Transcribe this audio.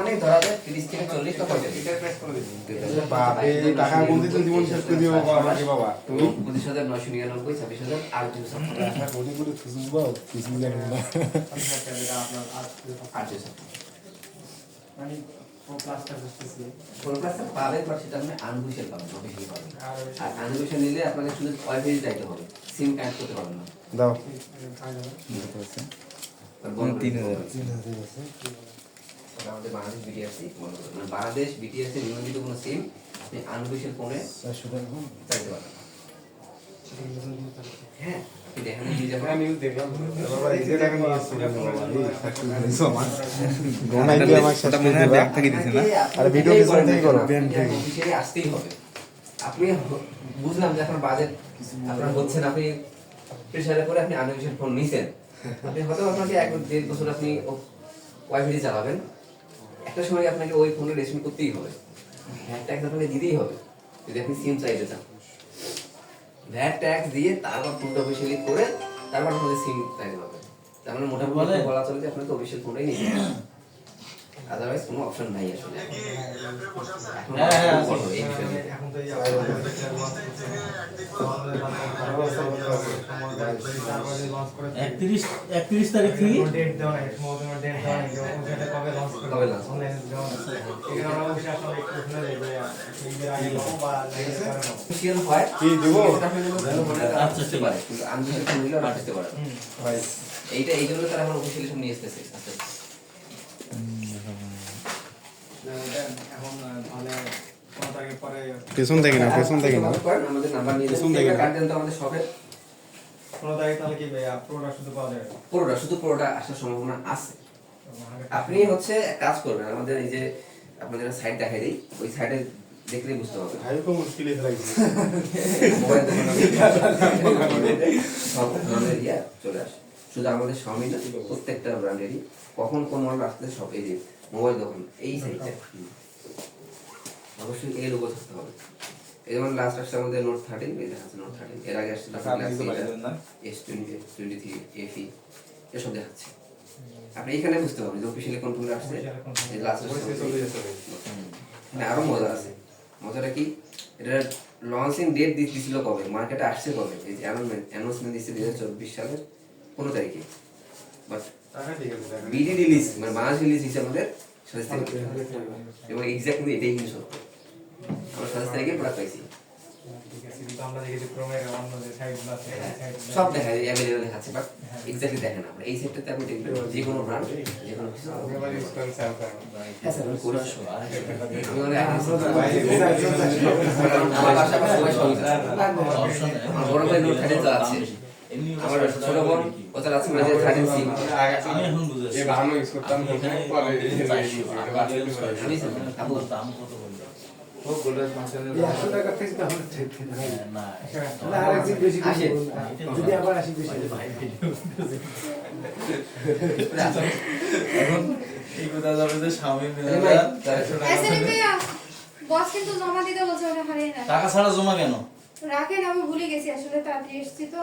আনুমানিক ধরা যায় তিরিশ থেকে চল্লিশ বা টাকা কোন দিন জীবন শেষ করে দিও আমাকে বাবা। তুমি? পঁচিশ হাজার নয়শো নিরানব্বই ছাব্বিশ হাজার আর দুশো কোটি খুশি কিছু জানি না। মানে বুঝতেছি। ফোন ক্লাসটা পাবেন বাট সেটা আপনি আনভিশাল পাবেন অফিসিয়াল পাবেন আর আনভিশাল নিলে আপনাকে শুধু ওয়াইফাই চাইতে হবে সিম কানেক্ট করতে পারবেন না। দাও। তিন হাজার। আমাদের বাংলাদেশ বিটিআরসি মানে বাংলাদেশ বিটিআরসি নিবন্ধিত কোনো সিম আপনি আনভিশাল ফোনে চাইতে পারবেন। হ্যাঁ আপনি দেখেন নিয়ে যাবেন বাবা এই যে টাকা নিয়ে এসছো কেন বাবা এই চারশো টাকা নিয়েছো আমার? গোনাই দিয়ে আমার শেষ করে দিবা আরে ভিডিও পিছন থেকে করো। অফিসিয়ালি আসতেই হবে। আপনি বুঝলাম যে এখন বাজেট আপনার হচ্ছে না আপনি প্রেশারে ফোন নিছেন। আপনি হয়তো আপনাকে এক দেড় বছর আপনি ওয়াইফাই চালাবেন। একটা সময় আপনাকে ওই ফোনে রেশমি করতেই হবে ভ্যাট ট্যাক্স আপনাকে দিতেই হবে যদি আপনি সিম চাইতে চান ভ্যাট ট্যাক্স দিয়ে তারপর ফোনটা অফিসিয়ালি করে তারপর আপনাকে সিম চাইতে হবে তার মানে মোটামুটি বলা চলে যে আপনাকে অফিসিয়াল ফোনটাই নিতে হবে আদারওয়াইজ কোনো অপশন নাই আসলে এখন তারিখ থেকে? ডেট ডেট কবে লঞ্চ করবে? কবে অনলাইন এখানে আমরা একটু শুনে আগে বা হয় কি দেবো? আচ্ছা, কিন্তু ভাই এইটা এই জন্য তারা এখন অফিসিয়ালি তাহলে পরে পেছন থেকে না পেছন থেকে না আমাদের নাম্বার নিয়ে পেছন থেকে না। কার্ড তো আমাদের শপে কোনো তারিখ তাহলে কি প্রোডাক্ট শুধু পাওয়া যাবে? পুরোটা শুধু পুরোটা আসার সম্ভাবনা আছে। আপনি হচ্ছে কাজ করবেন আমাদের এই যে আপনাদের সাইট দেখাই দিই ওই সাইটে দেখলেই বুঝতে পারবেন। ভাই তো মুশকিল হয়ে লাগছে সব ধরনের ইয়া চলে আসে। শুধু আমাদের স্বামী না প্রত্যেকটা ব্র্যান্ডেরই কখন কোন মডেল আসতে সব এই যে মোবাইল দোকান এই সাইডটা অবশ্যই এই লোগো থাকতে হবে। এই যেমন লাস্ট আসছে আমাদের নোট থার্টিন এই দেখাচ্ছে নোট থার্টিন এর আগে আসছে S twenty twenty three FE এসব দেখাচ্ছে। আপনি এখানে বুঝতে পারবেন যে অফিসিয়ালি কোন কোনটা আসছে। এই লাস্ট মানে আরও মজা আছে। মজাটা কি? এটা লঞ্চিং ডেট দিছিল কবে? মার্কেটে আসছে কবে? এই যে অ্যানাউন্সমেন্ট দিচ্ছে দুই হাজার চব্বিশ সালের পনেরো তারিখে। বাট বিডি রিলিজ মানে বাংলাদেশ রিলিজ হিসেবে আমাদের এবং এক্স্যাক্টলি এটাই কিন্তু সত্য আমরা সাতাশ তারিখে প্রোডাক্ট পাইছি আমরা সব দেখা যায় অ্যাভেলেবল দেখাচ্ছে বাট এক্স্যাক্টলি দেখেন আমরা এই সেটটাতে আপনি দেখবেন যে কোনো ব্র্যান্ড যে কোনো কিছু হ্যাঁ স্যার আমি করে আসব আমার বাসা পাশে সবাই সবাই আমার বড় ভাই নোট থার্টিন তো আছে আমার ছোট বোন ও তার আছে মাঝে থার্টিন সি আমি এখন বুঝেছি আমি আপু টাকা ছাড়া জমা কেন? রাখেন আমি ভুলে গেছি আসলে তাড়াতাড়ি এসেছি তো।